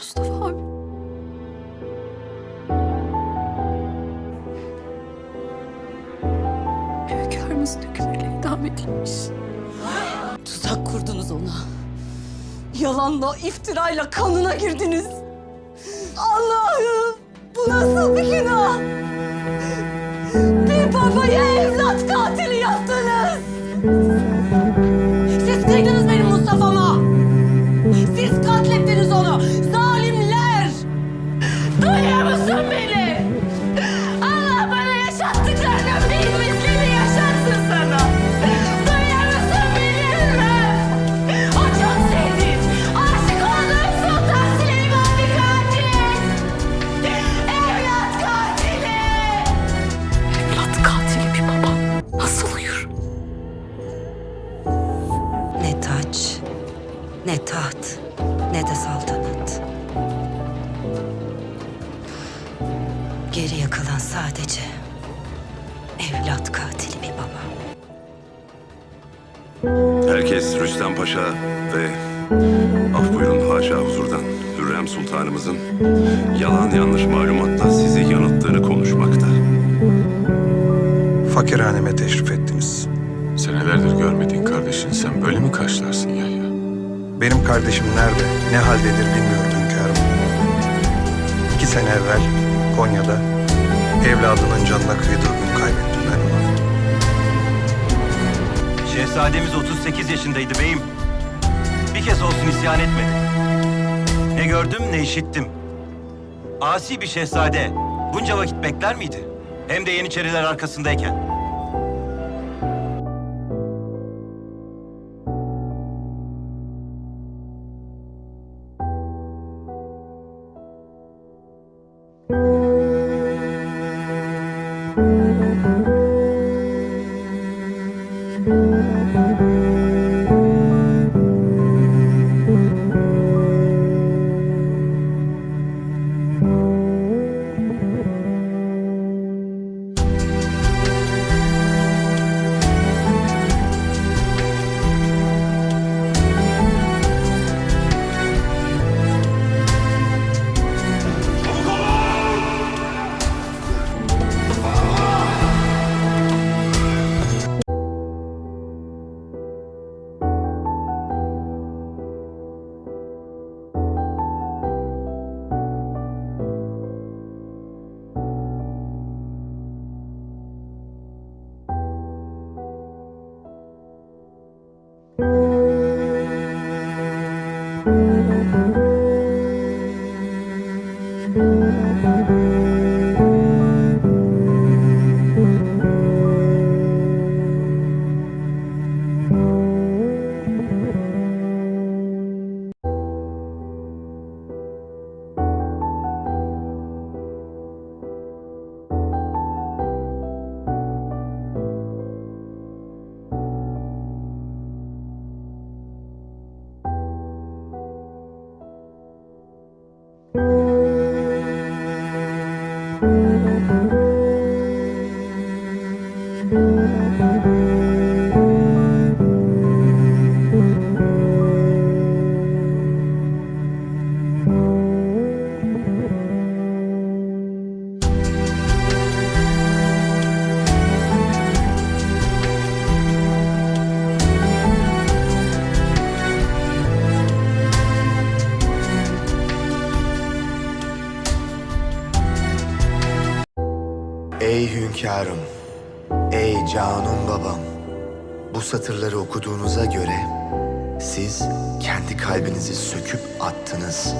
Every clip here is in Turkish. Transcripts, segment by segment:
Mustafa abi. Hünkârımız dökümüyle idam edilmiş. Tuzak kurdunuz ona. Yalanla, iftirayla kanına girdiniz. Allah'ım bu nasıl bir günah? Bir babaya evlat katili yaptınız. Siz kıydınız benim Mustafa'ma. Siz katlettiniz onu. Ne taht, ne de saltanat. Geriye kalan sadece evlat katili bir baba. Herkes Rüstem Paşa ve af buyurun haşa huzurdan Hürrem Sultanımızın yalan yanlış malumatla sizi yanılttığını konuşmakta. Fakirhaneme teşrif ettiniz. Senelerdir görmediğin kardeşin sen böyle mi karşılarsın Yahya? Benim kardeşim nerede, ne haldedir bilmiyorum hünkârım. İki sene evvel Konya'da evladının canına kıydığı gün kaybettim ben onu. Şehzademiz 38 yaşındaydı beyim. Bir kez olsun isyan etmedi. Ne gördüm ne işittim. Asi bir şehzade bunca vakit bekler miydi? Hem de Yeniçeriler arkasındayken. Ey hünkârım, ey canım babam. Bu satırları okuduğunuza göre siz kendi kalbinizi söküp attınız.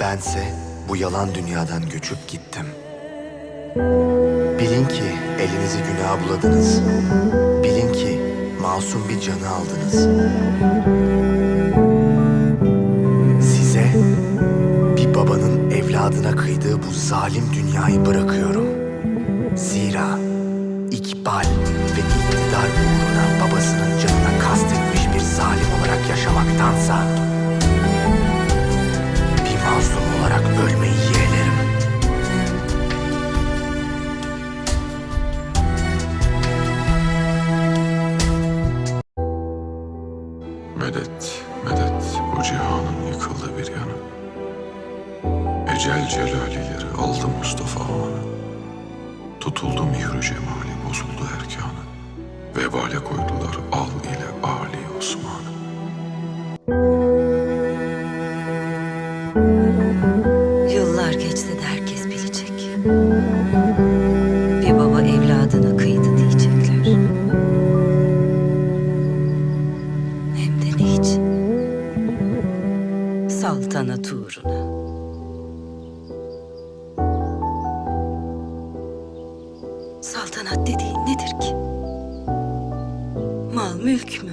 Bense bu yalan dünyadan göçüp gittim. Bilin ki elinizi günaha buladınız. Bilin ki masum bir canı aldınız. Size bir babanın evladına kıydığı bu zalim dünyayı bırakıyorum. Zira ikbal ve iktidar uğruna babasının canına kastetmiş bir zalim olarak yaşamaktansa bir mazlum olarak ölmeyi yeğlerim. Ecel celalileri aldı Mustafa Han'ı. Tutuldu mihru cemali bozuldu erkanı. Vebale koydular al ile Ali Osman'ı. Saltanat dediğin nedir ki? Mal mülk mü?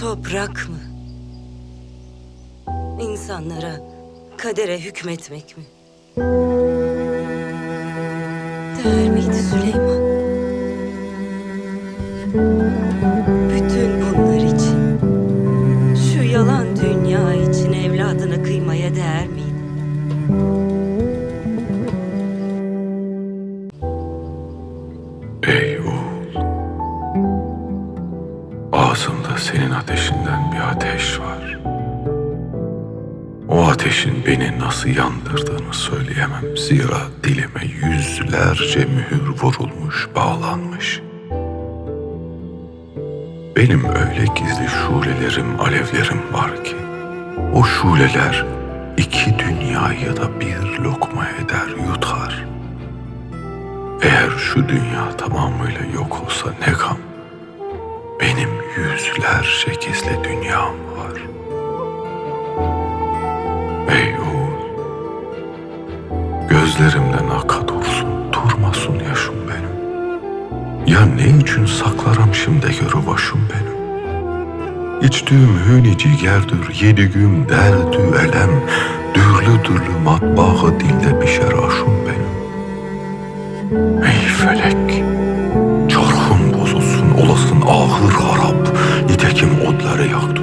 Toprak mı? İnsanlara, kadere hükmetmek mi? Değer miydi Süleyman? Ateşin beni nasıl yandırdığını söyleyemem. Zira dilime yüzlerce mühür vurulmuş, bağlanmış. Benim öyle gizli şulelerim, alevlerim var ki, o şuleler iki dünyayı da bir lokma eder, yutar. Eğer şu dünya tamamıyla yok olsa ne gam. Benim yüzlerce gizli dünyam var. Gözlerimden aka dursun, durmasın yaşım benim. Ya ne için saklarım şimdi görü başım benim? İçtüğüm hüni cigerdir, yedigüm derdü elem, dürlü dürlü matbağı dilde pişer aşım benim. Ey felek! Çarhın bozulsun olasın ahır harap. Nitekim odları yaktın